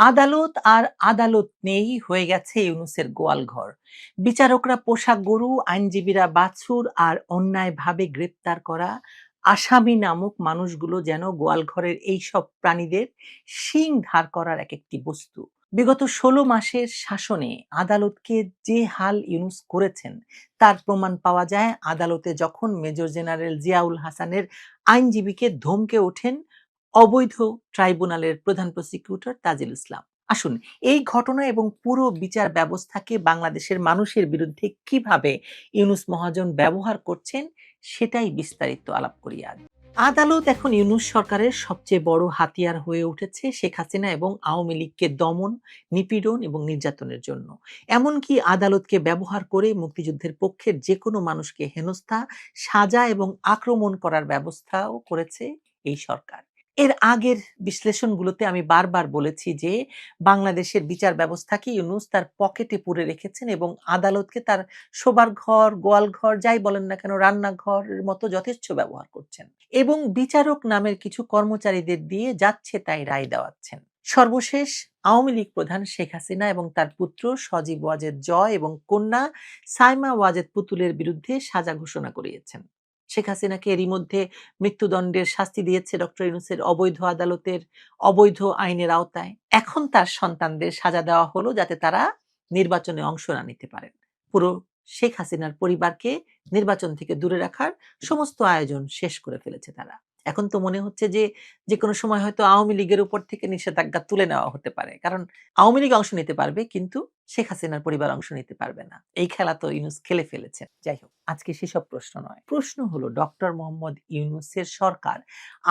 আদালত আর আদালত নেই হয়ে গেছে ইউনুসের গোয়ালঘর বিচারকরা পোশাক গরু, আইনজীবীরা বাছুর আর অন্যায়ভাবে গ্রেপ্তার করা, আসামি নামক মানুষগুলো যেন গোয়ালঘরের এইসব প্রাণীদের শিং ধার করার এক একটি বস্তু। বিগত ষোলো মাসের শাসনে আদালতকে যে হাল ইউনুস করেছেন, তার প্রমাণ পাওয়া যায় আদালতে যখন মেজর জেনারেল জিয়াউল হাসানের আইনজীবীকে ধমকে ওঠেন অবৈধ ট্রাইব্যুনালের প্রধান প্রসিকিউটর তাজিল ইসলাম। আসুন, এই ঘটনা এবং পুরো বিচার ব্যবস্থাকে বাংলাদেশের মানুষের বিরুদ্ধে কীভাবে ইউনুস মহাজন ব্যবহার করছেন, সেটাই বিস্তারিত আলাপ করি আজ। আদালত এখন ইউনুস সরকারের সবচেয়ে বড় হাতিয়ার হয়ে উঠেছে শেখ হাসিনা এবং আওয়ামী লীগকে দমন, নিপীড়ন এবং নির্যাতনের জন্য। এমনকি আদালতকে ব্যবহার করে মুক্তিযুদ্ধের পক্ষের যে কোনো মানুষকে হেনস্থা, সাজা এবং আক্রমণ করার ব্যবস্থাও করেছে এই সরকার। এর আগের বিশ্লেষণগুলোতে আমি বারবার বলেছি যে বাংলাদেশের বিচার ব্যবস্থাকে ইউনুস তার পকেটে পুরে রেখেছেন এবং আদালতকে তার শোবার ঘর, গোয়াল ঘর, যাই বলেন না কেন, রান্নাঘরের মতো যথেচ্ছ ব্যবহার করছেন এবং বিচারক নামের কিছু কর্মচারীদের দিয়ে যাচ্ছে তাই রায় দেওয়াচ্ছেন। সর্বশেষ আওয়ামী লীগ প্রধান শেখ হাসিনা এবং তার পুত্র সজীব ওয়াজেদ জয় এবং কন্যা সাইমা ওয়াজেদ পুতুলের বিরুদ্ধে সাজা ঘোষণা করিয়েছেন। শেখ হাসিনাকে এরই মধ্যে মৃত্যুদণ্ডের শাস্তি দিয়েছে ডক্টর ইউনুসের অবৈধ আদালতের অবৈধ আইনের আওতায়। এখন তার সন্তানদের সাজা দেওয়া হলো যাতে তারা নির্বাচনে অংশ না নিতে পারেন। পুরো শেখ হাসিনার পরিবারকে নির্বাচন থেকে দূরে রাখার সমস্ত আয়োজন শেষ করে ফেলেছে তারা। এখন তো মনে হচ্ছে যে যে কোনো সময় হয়তো আওয়ামী লীগের উপর থেকে নিষেধাজ্ঞা তুলে নেওয়া হতে পারে। কারণ আওয়ামী লীগ অংশ নিতে পারবে, কিন্তু শেখ হাসিনার পরিবার অংশ নিতে পারবে না। এই খেলা তো ইউনুস খেলে ফেলেছে যাই হোক, আজকে সেসব প্রশ্ন নয়। প্রশ্ন হলো, ডক্টর মোহাম্মদ ইউনুসের সরকার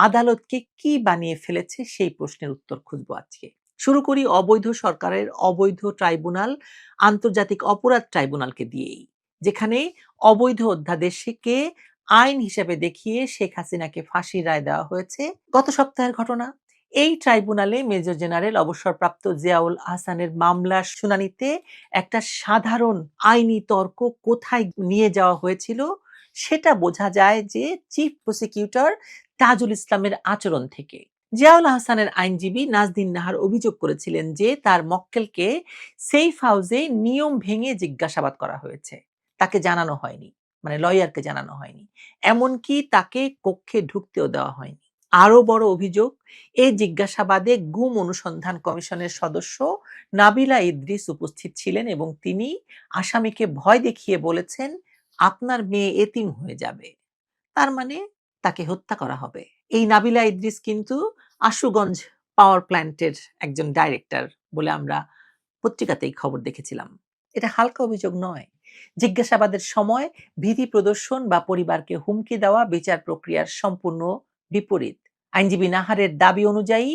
আদালতকে কি বানিয়ে ফেলেছে? সেই প্রশ্নের উত্তর খুঁজবো আজকে। শুরু করি অবৈধ সরকারের অবৈধ ট্রাইব্যুনাল, আন্তর্জাতিক অপরাধ ট্রাইব্যুনালকে দিয়েই, যেখানে অবৈধ অধ্যাদেশকে আইন হিসেবে দেখিয়ে শেখ হাসিনাকে ফাঁসির রায় দেওয়া হয়েছে গত সপ্তাহের ঘটনা। এই ট্রাইব্যুনালে মেজর জেনারেল অবসরপ্রাপ্ত জিয়াউল আহসানের মামলার শুনানিতে একটা সাধারণ আইনি তর্ক কোথায় নিয়ে যাওয়া হয়েছিল সেটা বোঝা যায় যে চিফ প্রসিকিউটর তাজুল ইসলামের আচরণ থেকে। জিয়াউল আহসানের আইনজীবী নাজদিন নাহার অভিযোগ করেছিলেন যে তার মক্কেলকে সেফ হাউসে নিয়ম ভেঙে জিজ্ঞাসাবাদ করা হয়েছে। তাকে জানানো হয়নি। মানে লয়ারকে জানানো হয়নি। এমনকি তাকে কক্ষে ঢুকতেও দেওয়া হয়নি। আরও বড় অভিযোগ, এই জিজ্ঞাসাবাদে গুম অনুসন্ধান কমিশনের সদস্য নাবিলা ইদ্রিস উপস্থিত ছিলেন এবং তিনি আসামিকে ভয় দেখিয়ে বলেছেন, আপনার মেয়ে এতিম হয়ে যাবে। তার মানে তাকে হত্যা করা হবে। এই নাবিলা ইদ্রিস কিন্তু আশুগঞ্জ পাওয়ার প্ল্যান্টের একজন ডাইরেক্টর বলে আমরা পত্রিকাতেই খবর দেখেছিলাম। এটা হালকা অভিযোগ নয়। জিজ্ঞাসাবাদের সময় ভীতি প্রদর্শন বা পরিবারকে হুমকি দেওয়া বিচার প্রক্রিয়ার সম্পূর্ণ বিপরীত। আইনজীবী নাহারের দাবি অনুযায়ী,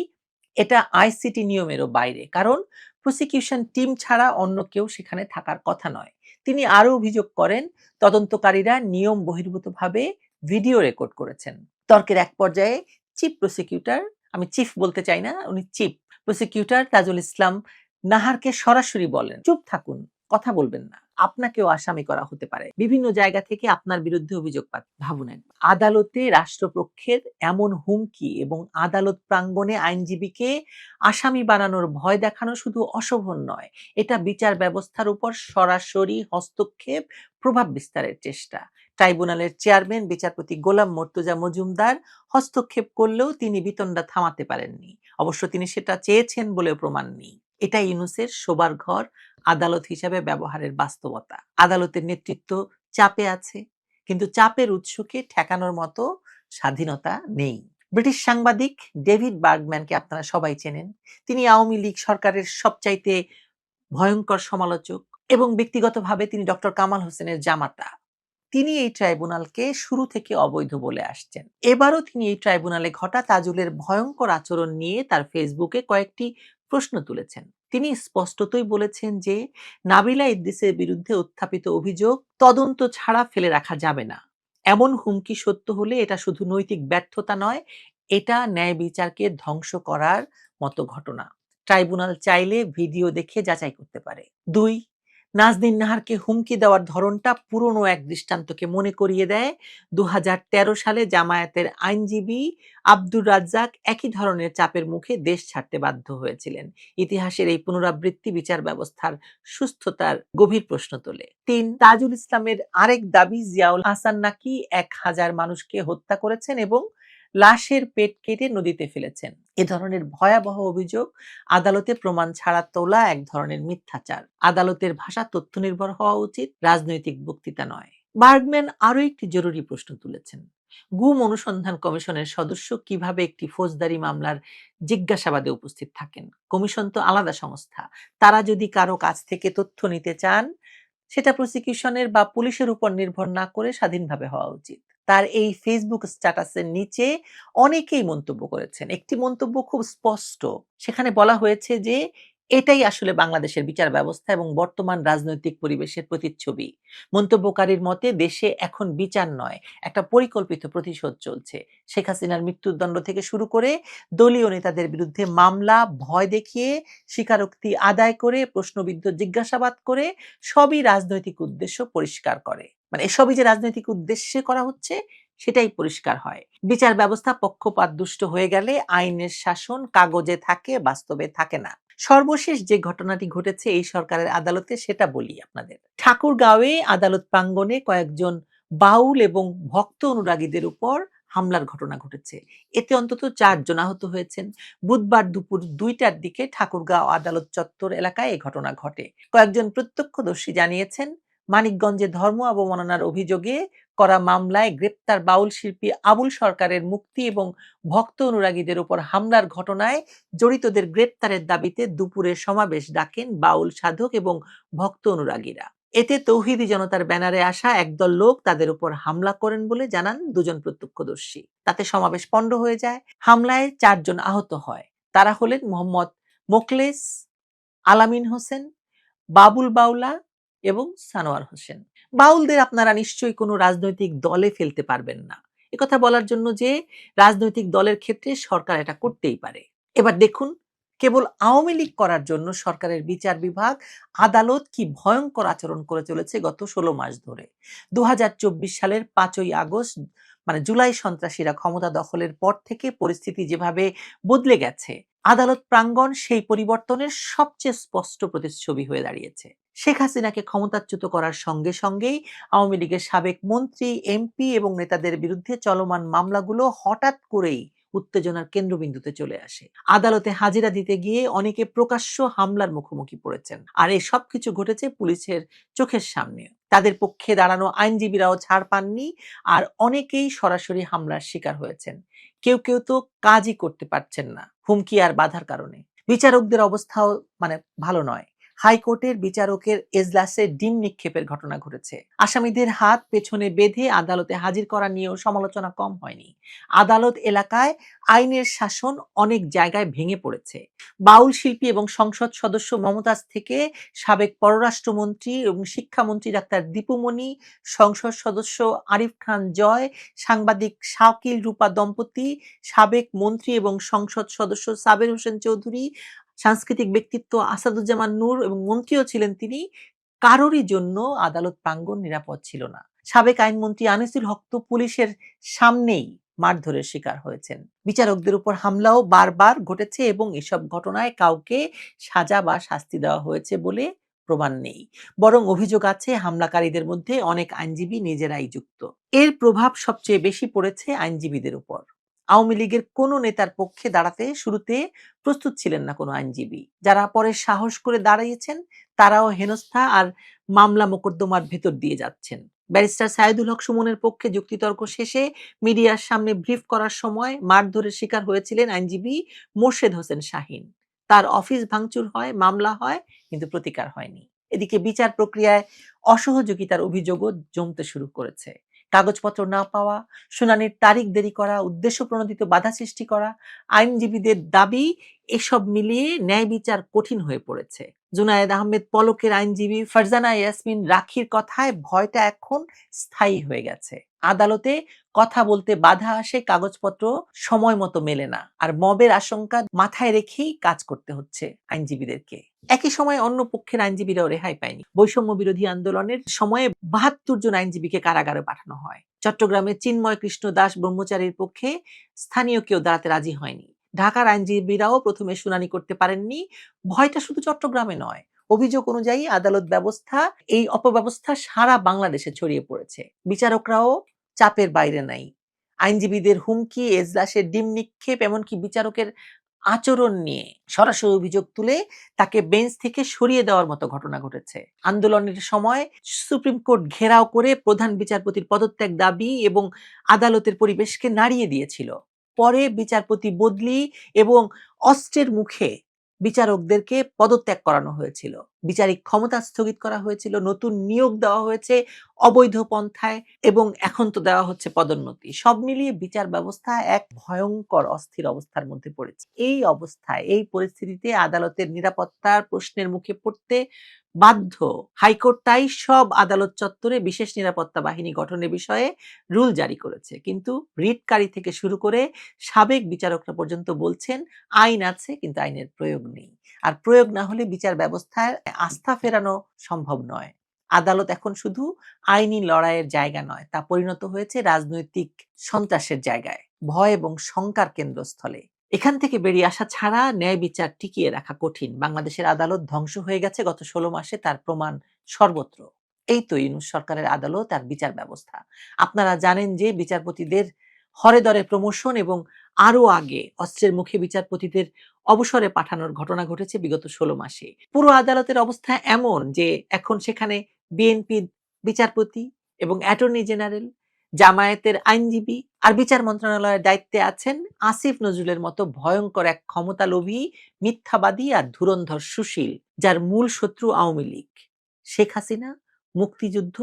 এটা আইসিটি নিয়মেরও বাইরে, কারণ প্রসিকিউশন টিম ছাড়া অন্য কেউ সেখানে থাকার কথা নয়। তিনি আরও অভিযোগ করেন, তদন্তকারীরা নিয়ম বহির্ভূতভাবে ভিডিও রেকর্ড করেছেন। তর্কের এক পর্যায়ে, চিফ প্রসিকিউটর আমি চিফ বলতে চাই না, উনি চিফ প্রসিকিউটর তাজুল ইসলাম নাহারকে সরাসরি বলেন, চুপ থাকুন। কথা বলবেন না। আপনাকেও আসামি করা হতে পারে। বিভিন্ন জায়গা থেকে আপনার বিরুদ্ধে অভিযোগ ভাবুন আদালতে রাষ্ট্রপক্ষের এমন হুমকি এবং আদালত প্রাঙ্গণে আইনজীবীকে আসামি বানানোর ভয় দেখানো শুধু অশোভন নয়, এটা বিচার ব্যবস্থার উপর সরাসরি হস্তক্ষেপ প্রভাব বিস্তারের চেষ্টা। ট্রাইব্যুনালের চেয়ারম্যান, বিচারপতি গোলাম মর্তুজা মজুমদার হস্তক্ষেপ করলেও তিনি বিতণ্ডা থামাতে পারেননি। অবশ্য তিনি সেটা চেয়েছেন বলেও প্রমাণ নেই। এটা ইউনুসের শোবার ঘর আদালত হিসাবে ব্যবহারের বাস্তবতা। আদালতের নেতৃত্ব চাপে আছে, কিন্তু চাপের উৎসকে ঠেকানোর মতো স্বাধীনতা নেই। ব্রিটিশ সাংবাদিক ডেভিড বার্গম্যানকে আপনারা সবাই চেনেন। তিনি আওয়ামী লীগ সরকারের সবচাইতে ভয়ঙ্কর সমালোচক এবং ব্যক্তিগতভাবে তিনি ডক্টর কামাল হোসেনের জামাতা। তিনি এই ট্রাইব্যুনালকে শুরু থেকে অবৈধ বলে আসছেন। এবারও তিনি এই ট্রাইব্যুনালে ঘটা তাজুলের ভয়ঙ্কর আচরণ নিয়ে তার ফেসবুকে কয়েকটি প্রশ্ন তুলেছেন। তিনি স্পষ্টতই বলেছেন যে, নাবিলা ইদ্দিসের বিরুদ্ধে উত্থাপিত অভিযোগ তদন্ত ছাড়া ফেলে রাখা যাবে না। এমন হুমকি সত্য হলে এটা শুধু নৈতিক ব্যর্থতা নয়, এটা ন্যায় বিচারকে ধ্বংস করার মতো ঘটনা। ট্রাইব্যুনাল চাইলে ভিডিও দেখে যাচাই করতে পারে। দুই নাজনীন নাহারকে হুমকি দেওয়ার ধরনটা পুরনো এক দৃষ্টান্তকে মনে করিয়ে দেয়। দু সালে জামায়াতের আইনজীবী আব্দুর রাজ্জাক একই ধরনের চাপের মুখে দেশ ছাড়তে বাধ্য হয়েছিলেন। ইতিহাসের এই পুনরাবৃত্তি বিচার ব্যবস্থার সুস্থতার গভীর প্রশ্ন তোলে। তিন, তাজুল ইসলামের আরেক দাবি জিয়াউল হাসান নাকি এক হাজার মানুষকে হত্যা করেছেন এবং লাশের পেট কেটে নদীতে ফেলেছেন। এ ধরনের ভয়াবহ অভিযোগ আদালতে প্রমাণ ছাড়া তোলা এক ধরনের মিথ্যাচার। আদালতের ভাষা তথ্য নির্ভর হওয়া উচিত, রাজনৈতিক বক্তৃতা নয়। বার্গম্যান আরও একটি জরুরি প্রশ্ন তুলেছেন। গুম অনুসন্ধান কমিশনের সদস্য কীভাবে একটি ফৌজদারি মামলার জিজ্ঞাসাবাদে উপস্থিত থাকেন? কমিশন তো আলাদা সংস্থা। তারা যদি কারও কাছ থেকে তথ্য নিতে চান, সেটা প্রসিকিউশনের বা পুলিশের উপর নির্ভর না করে স্বাধীনভাবে হওয়া উচিত। তার এই ফেসবুক স্ট্যাটাসের নিচে অনেকেই মন্তব্য করেছেন। একটি মন্তব্য খুব স্পষ্ট। সেখানে বলা হয়েছে যে, এটাই আসলে বাংলাদেশের বিচার ব্যবস্থা এবং বর্তমান রাজনৈতিক পরিবেশের প্রতিচ্ছবি। মন্তব্যকারীর মতে, দেশে এখন বিচার নয়, একটা পরিকল্পিত প্রতিশোধ চলছে। শেখ হাসিনার মৃত্যুদণ্ড থেকে শুরু করে দলীয় নেতাদের বিরুদ্ধে মামলা, ভয় দেখিয়ে, স্বীকারোক্তি আদায় করে, প্রশ্নবিদ্ধ জিজ্ঞাসাবাদ করে, সবই রাজনৈতিক উদ্দেশ্য পরিষ্কার করে। মানে এসবই যে রাজনৈতিক উদ্দেশ্যে করা হচ্ছে, সেটাই পরিষ্কার হয়। বিচার ব্যবস্থা পক্ষপাত দুষ্ট হয়ে গেলে আইনের শাসন কাগজে থাকে, বাস্তবে থাকে না। সর্বশেষ যে ঘটনাটি ঘটেছে এই সরকারের আদালতে সেটা বলি আপনাদের। ঠাকুরগাঁওয়ে আদালত প্রাঙ্গণে কয়েকজন বাউল এবং ভক্ত অনুরাগীদের উপর হামলার ঘটনা ঘটেছে। এতে অন্তত চারজন আহত হয়েছেন। বুধবার দুপুর দুইটার দিকে ঠাকুরগাঁও আদালত চত্বর এলাকায় এই ঘটনা ঘটে। কয়েকজন প্রত্যক্ষদর্শী জানিয়েছেন মানিকগঞ্জে ধর্ম অবমাননার অভিযোগে করা মামলায় গ্রেপ্তার বাউল শিল্পী আবুল সরকারের মুক্তি এবং ভক্ত অনুরাগীদের উপর হামলার ঘটনায় জড়িতদের গ্রেপ্তারের দাবিতে দুপুরে সমাবেশ ডাকেন বাউল সাধক এবং ভক্ত অনুরাগীরা। এতে তৌহিদি জনতার ব্যানারে আসা একদল লোক তাদের উপর হামলা করেন বলে জানান দুজন প্রত্যক্ষদর্শী। তাতে সমাবেশ পণ্ড হয়ে যায়। হামলায় চারজন আহত হয়। তারা হলেন মোহাম্মদ মোকলেস আলামিন হোসেন, বাবুল বাউলা এবং সানোয়ার হোসেন। বাউলদের আপনারা নিশ্চয়ই কোনো রাজনৈতিক দলে ফেলতে পারবেন না। কথা বলার জন্য যে রাজনৈতিক দলের ক্ষেত্রে সরকার এটা করতেই পারে। এবার দেখুন, কেবল আওয়ামী লীগ করার জন্য সরকারের বিচার বিভাগ আদালত কি ভয়ঙ্কর আচরণ করে চলেছে গত ষোলো মাস ধরে। দু হাজার চব্বিশ সালের পাঁচই আগস্ট মানে জুলাই সন্ত্রাসীরা ক্ষমতা দখলের পর থেকে পরিস্থিতি যেভাবে বদলে গেছে, আদালত প্রাঙ্গণ সেই পরিবর্তনের সবচেয়ে স্পষ্ট প্রতিচ্ছবি হয়ে দাঁড়িয়েছে। শেখ হাসিনাকে ক্ষমতাচ্যুত করার সঙ্গে সঙ্গেই আওয়ামী লীগের সাবেক মন্ত্রী, এমপি এবং নেতাদের বিরুদ্ধে চলমান মামলাগুলো হঠাৎ করেই উত্তেজনার কেন্দ্রবিন্দুতে চলে আসে। আদালতে হাজিরা দিতে গিয়ে অনেকে প্রকাশ্য হামলার মুখোমুখি পড়েছেন আর এই সবকিছু ঘটেছে পুলিশের চোখের সামনে। তাদের পক্ষে দাঁড়ানো আইনজীবীরাও ছাড় পাননি আর অনেকেই সরাসরি হামলার শিকার হয়েছেন। কেউ কেউ তো কাজই করতে পারছেন না। হুমকি আর বাধার কারণে। বিচারকদের অবস্থাও মানে ভালো নয়। হাইকোর্টের বিচারকের এজলাসে ডিম নিক্ষেপের ঘটনা ঘটেছে। আসামিদের হাত পেছনে বেঁধে আদালতে হাজির করা নিয়েও সমালোচনা কম হয়নি। আদালত এলাকায় আইনের শাসন অনেক জায়গায় ভেঙে পড়েছে। বাউল শিল্পী এবং সংসদ সদস্য মমতাজ থেকে সাবেক পররাষ্ট্রমন্ত্রী এবং শিক্ষামন্ত্রী ডাক্তার দীপুমণি সংসদ সদস্য আরিফ খান জয়, সাংবাদিক শাকিল রূপা দম্পতি, সাবেক মন্ত্রী এবং সংসদ সদস্য সাবের হোসেন চৌধুরী সাংস্কৃতিক ব্যক্তিত্ব আসাদুজ্জামান নূর এবং মন্ত্রীও ছিলেন তিনি, কারোরই জন্য আদালত প্রাঙ্গণ নিরাপদ ছিল না। সাবেক আইনমন্ত্রী আনিসুল হক তো পুলিশের সামনেই মারধরের শিকার হয়েছেন। বিচারকদের উপর হামলাও বারবার ঘটেছে এবং এসব ঘটনায় কাউকে সাজা বা শাস্তি দেওয়া হয়েছে বলে প্রমাণ নেই। বরং অভিযোগ আছে, হামলাকারীদের মধ্যে অনেক আইনজীবী নিজেরাই যুক্ত। এর প্রভাব সবচেয়ে বেশি পড়েছে আইনজীবীদের উপর। আওয়ামী লীগের কোনো নেতার পক্ষে দাঁড়াতে শুরুতে প্রস্তুত ছিলেন না কোনো আইনজীবী। যারা পরে সাহস করে দাঁড়িয়েছেন, তারাও হেনস্থা আর মামলা মোকদ্দমার ভেতর দিয়ে যাচ্ছেন। ব্যারিস্টার সাইদুল হক সুমনের পক্ষে যুক্তিতর্ক শেষে মিডিয়ার সামনে ব্রিফ করার সময় মারধরের শিকার হয়েছিলেন আইনজীবী মোর্শেদ হোসেন শাহিন। তার অফিস ভাঙচুর হয়, মামলা হয়, কিন্তু প্রতিকার হয়নি। এদিকে বিচার প্রক্রিয়ায় অসহযোগিতার অভিযোগও জমতে শুরু করেছে। কাগজপত্র না পাওয়া, শুনানির তারিখ দেরি করা, উদ্দেশ্য প্রণোদিত বাধা সৃষ্টি করা, আইনজীবীদের দাবি এসব মিলিয়ে ন্যায় বিচার কঠিন হয়ে পড়েছে। জুনায়েদ আহমেদ পলকের আইনজীবী ফারজানা ইয়াসমিন রাখির কথায় ভয়টা এখন স্থায়ী হয়ে গেছে। আদালতে কথা বলতে বাধা আসে, কাগজপত্র সময় মতো মেলে না। আর মবের আশঙ্কা মাথায় রেখেই কাজ করতে হচ্ছে আইনজীবীদেরকে। একই সময় অন্য পক্ষের আইনজীবীরাও রেহাই পায়নি। বৈষম্য বিরোধী আন্দোলনের সময়ে বাহাত্তর জন আইনজীবীকে কারাগারে পাঠানো হয়। চট্টগ্রামে চিন্ময় কৃষ্ণ দাস ব্রহ্মচারীর পক্ষে স্থানীয় কেউ দাঁড়াতে রাজি হয়নি। ঢাকার আইনজীবীরাও প্রথমে শুনানি করতে পারেননি। ভয়টা শুধু চট্টগ্রামে নয়। অভিযোগ অনুযায়ী আদালত ব্যবস্থা, এই অপব্যবস্থা সারা বাংলাদেশে ছড়িয়ে পড়েছে। বিচারকরাও চাপের বাইরে নাই। আইনজীবীদের হুমকি, এজলাসের ডিম নিক্ষেপ, এমনকি বিচারকের আচরণ নিয়ে সরাসরি অভিযোগ তুলে তাকে বেঞ্চ থেকে সরিয়ে দেওয়ার মতো ঘটনা ঘটেছে। আন্দোলনের সময় সুপ্রিম কোর্ট ঘেরাও করে প্রধান বিচারপতির পদত্যাগ দাবি এবং আদালতের পরিবেশকে নাড়িয়ে দিয়েছিল। পরে বিচারপতি বদলি এবং অস্ত্রের মুখে বিচারকদেরকে পদত্যাগ করানো হয়েছিল। বিচারিক ক্ষমতা স্থগিত করা হয়েছিল, নতুন নিয়োগ দেওয়া হয়েছে অবৈধ পন্থায় এবং এখন তো দেওয়া হচ্ছে পদোন্নতি। সব মিলিয়ে বিচার ব্যবস্থা এক ভয়ঙ্কর অস্থির অবস্থার মধ্যে পড়েছে। এই অবস্থায়, এই পরিস্থিতিতে আদালতের নিরাপত্তার প্রশ্নের মুখে পড়তে বাধ্য। হাইকোর্ট তাই সব আদালত চত্বরে বিশেষ নিরাপত্তা বাহিনী গঠনের বিষয়ে রুল জারি করেছে। কিন্তু রিটকারী থেকে শুরু করে সাবেক বিচারকরা পর্যন্ত বলছেন আইন আছে, কিন্তু আইনের প্রয়োগ নেই। আর প্রয়োগ না হলে বিচার ব্যবস্থায় আস্থা ফেরানো সম্ভব নয়। আদালত এখন শুধু আইনি লড়াইয়ের জায়গা নয়, তা পরিণত হয়েছে রাজনৈতিক সন্ত্রাসের জায়গায়। ভয় এবং শঙ্কার কেন্দ্রস্থলে। এখান থেকে বেরিয়ে আসা ছাড়া ন্যায় বিচার টিকিয়ে রাখা কঠিন। বাংলাদেশের আদালত ধ্বংস হয়ে গেছে গত ষোলো মাসে তার প্রমাণ সর্বত্র। এই তো ইউনুস সরকারের আদালত আর বিচার ব্যবস্থা। আপনারা জানেন যে বিচারপতিদের হরে দরে প্রমোশন এবং আরও আগে অস্ত্রের মুখে বিচারপতিদের অবসরে পাঠানোর ঘটনা ঘটেছে বিগত ষোলো মাসে। পুরো আদালতের অবস্থা এমন যে এখন সেখানে বিএনপি বিচারপতি এবং অ্যাটর্নি জেনারেল, জামায়াতের আইনজীবী আর বিচার মন্ত্রণালয়ের দায়িত্বে আছেন আসিফ নজরুলের মতো ভয়ঙ্কর এক ক্ষমতালোভী, মিথ্যাবাদী আর ধুরন্ধর সুশীল, যার মূল শত্রু আওয়ামী লীগ। শেখ হাসিনা, মুক্তিযুদ্ধ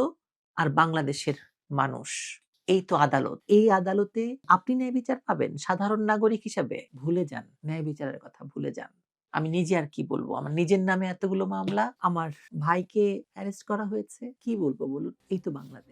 আর বাংলাদেশের মানুষ। এই তো আদালত। এই আদালতে আপনি ন্যায় বিচার পাবেন, সাধারণ নাগরিক হিসাবে। ভুলে যান, ন্যায় বিচারের কথা ভুলে যান। আমি নিজে আর কি বলব? আমার নিজের নামে এতগুলো মামলা, আমার ভাইকে অ্যারেস্ট করা হয়েছে, কি বলব বলুন? এই তো বাংলাদেশ।